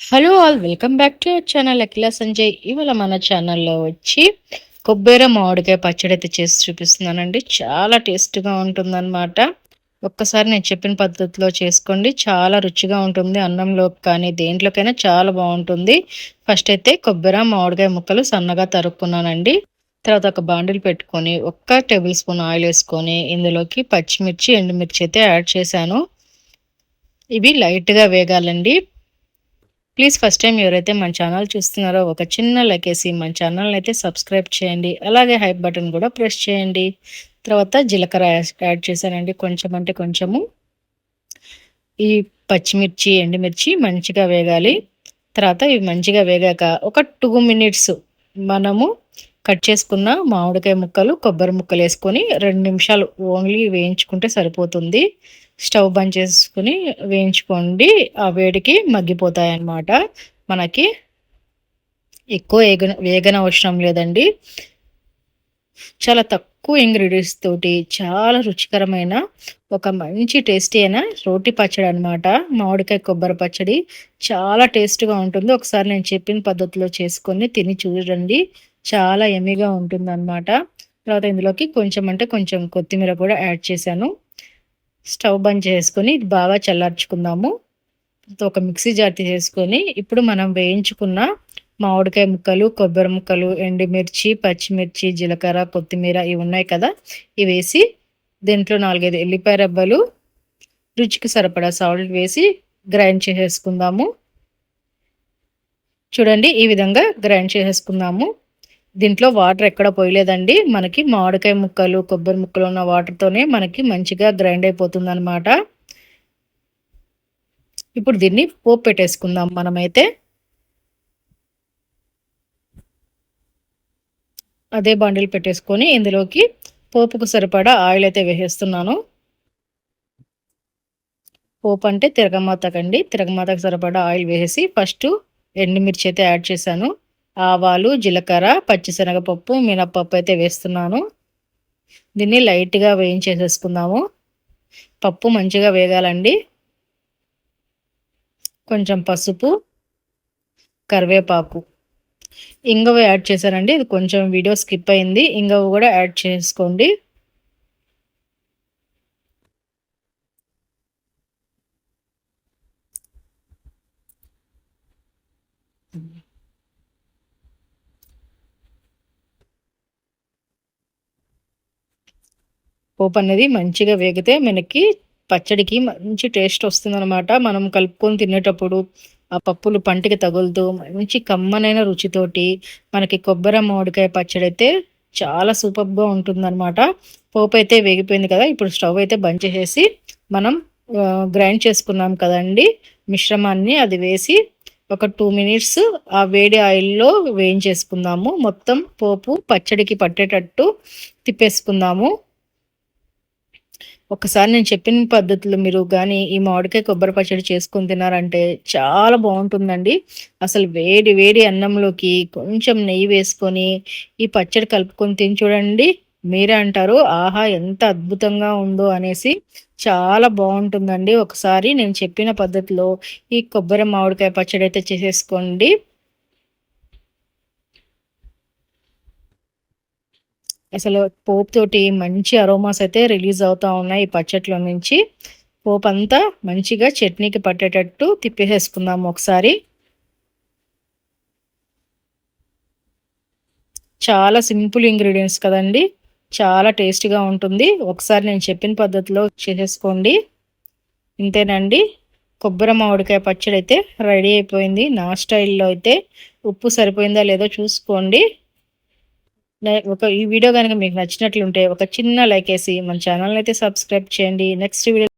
Hello all welcome back to our channel Akhila Sanjay ఇవాళ మన ఛానల్లో వచ్చి కొబ్బరి మామిడికాయ పచ్చడి అయితే చేసి చూపిస్తున్నానండి. చాలా టేస్ట్గా ఉంటుందన్నమాట. ఒక్కసారి నేను చెప్పిన పద్ధతిలో చేసుకోండి. చాలా రుచిగా ఉంటుంది. అన్నంలో కానీ దేంట్లోకైనా చాలా బాగుంటుంది. ఫస్ట్ అయితే కొబ్బరి మామిడికాయ ముక్కలు సన్నగా తరుక్కున్నానండి. తర్వాత ఒక బాండిల్ పెట్టుకొని ఒక్క టేబుల్ స్పూన్ ఆయిల్ వేసుకొని ఇందులోకి పచ్చిమిర్చి ఎండుమిర్చి అయితే యాడ్ చేశాను. ఇవి లైట్గా వేగాలండి. ప్లీజ్ ఫస్ట్ టైం ఎవరైతే మన ఛానల్ చూస్తున్నారో ఒక చిన్న లైక్ వేసి మన ఛానల్ని అయితే సబ్స్క్రైబ్ చేయండి. అలాగే హైప్ బటన్ కూడా ప్రెస్ చేయండి. తర్వాత జీలకర్ర యాడ్ చేశానండి. కొంచెం అంటే కొంచెము. ఈ పచ్చిమిర్చి ఎండుమిర్చి మంచిగా వేగాలి. తర్వాత ఇవి మంచిగా వేగాక ఒక టూ మినిట్స్ మనము కట్ చేసుకున్న మామిడికాయ ముక్కలు కొబ్బరి ముక్కలు వేసుకొని రెండు నిమిషాలు ఓన్లీ వేయించుకుంటే సరిపోతుంది. స్టవ్ బంద్ చేసుకుని వేయించుకోండి. ఆ వేడికి మగ్గిపోతాయి అన్నమాట మనకి ఎక్కువ వేగన వేగన అవసరం లేదండి. చాలా తక్కువ ఇంగ్రీడియంట్స్ తోటి చాలా రుచికరమైన ఒక మంచి టేస్టీ అయిన రోటి పచ్చడి అనమాట మామిడికాయ కొబ్బరి పచ్చడి చాలా టేస్ట్గా ఉంటుంది. ఒకసారి నేను చెప్పిన పద్ధతిలో చేసుకొని తిని చూడండి. చాలా ఎమీగా ఉంటుంది అనమాట తర్వాత ఇందులోకి కొంచెం అంటే కొంచెం కొత్తిమీర కూడా యాడ్ చేశాను. స్టవ్ బంద్ చేసుకొని ఇది బాగా చల్లార్చుకుందాము. ఒక మిక్సీ జార్ తీసేసుకొని ఇప్పుడు మనం వేయించుకున్న మామిడికాయ ముక్కలు కొబ్బరి ముక్కలు ఎండుమిర్చి పచ్చిమిర్చి జీలకర్ర కొత్తిమీర ఇవి ఉన్నాయి కదా. ఇవి వేసి దీంట్లో నాలుగైదు ఎల్లిపాయ రబ్బలు రుచికి సరిపడా సాల్ట్ వేసి గ్రైండ్ చేసేసుకుందాము. చూడండి ఈ విధంగా గ్రైండ్ చేసేసుకుందాము. దీంట్లో వాటర్ ఎక్కడ పోయలేదండి. మనకి మామిడికాయ ముక్కలు కొబ్బరి ముక్కలు ఉన్న వాటర్తోనే మనకి మంచిగా గ్రైండ్ అయిపోతుంది అనమాట ఇప్పుడు దీన్ని పోపు పెట్టేసుకుందాం మనమైతే. అదే బండిల్ పెట్టేసుకొని ఇందులోకి పోపుకు సరిపడా ఆయిల్ అయితే వేసేస్తున్నాను. పోపు అంటే తిరగమాతకండి. తిరగమాతకు సరిపడా ఆయిల్ వేసేసి ఫస్ట్ ఎండుమిర్చి అయితే యాడ్ చేశాను. ఆవాలు జీలకర్ర పచ్చిశనగపప్పు మినప్పప్పు అయితే వేస్తున్నాను. దీన్ని లైట్గా వేయించేసేసుకుందాము. పప్పు మంచిగా వేగాలండి. కొంచెం పసుపు కరివేపాకు. ఇంగవ యాడ్ చేశానండి. ఇది కొంచెం వీడియో స్కిప్ అయింది. ఇంగవ కూడా యాడ్ చేసుకోండి. పోపు అనేది మంచిగా వేగితే మనకి పచ్చడికి మంచి టేస్ట్ వస్తుందన్నమాట. మనం కలుపుకొని తినేటప్పుడు ఆ పప్పులు పంటికి తగులుతూ మంచి కమ్మనైన రుచితోటి మనకి కొబ్బరి మామిడికాయ పచ్చడి అయితే చాలా సూపర్గా ఉంటుందన్నమాట. పోపు అయితే వేగిపోయింది కదా ఇప్పుడు స్టవ్ అయితే బంద్ చేసేసి మనం గ్రైండ్ చేసుకున్నాం కదండి మిశ్రమాన్ని అది వేసి ఒక టూ మినిట్స్ ఆ వేడి ఆయిల్లో వేయించేసుకుందాము. మొత్తం పోపు పచ్చడికి పట్టేటట్టు తిప్పేసుకుందాము. ఒకసారి నేను చెప్పిన పద్ధతులు మీరు కానీ ఈ మామిడికాయ కొబ్బరి పచ్చడి చేసుకొని తినారంటే చాలా బాగుంటుందండి. అసలు వేడి వేడి అన్నంలోకి కొంచెం నెయ్యి వేసుకొని ఈ పచ్చడి కలుపుకొని తిని చూడండి. మీరే అంటారు ఆహా ఎంత అద్భుతంగా ఉందో అనేసి చాలా బాగుంటుందండి. ఒకసారి నేను చెప్పిన పద్ధతిలో ఈ కొబ్బరి మామిడికాయ పచ్చడి అయితే చేసేసుకోండి. అసలు పోపు తోటి మంచి అరోమాస్ అయితే రిలీజ్ అవుతూ ఉన్నాయి ఈ పచ్చట్లో నుంచి. పోపు అంతా మంచిగా చట్నీకి పట్టేటట్టు తిప్పేసేసుకుందాము ఒకసారి. చాలా సింపుల్ ఇంగ్రీడియంట్స్ కదండి. చాలా టేస్టీగా ఉంటుంది. ఒకసారి నేను చెప్పిన పద్ధతిలో చేసేసుకోండి. ఇంతేనండి. కొబ్బరి మామిడికాయ పచ్చడి అయితే రెడీ అయిపోయింది. నా స్టైల్లో అయితే ఉప్పు సరిపోయిందా లేదో చూసుకోండి. ఒక ఈ వీడియో కనుక మీకు నచ్చినట్లుంటే ఒక చిన్న లైక్ వేసి మన ఛానల్ అయితే సబ్స్క్రైబ్ చేయండి. Next video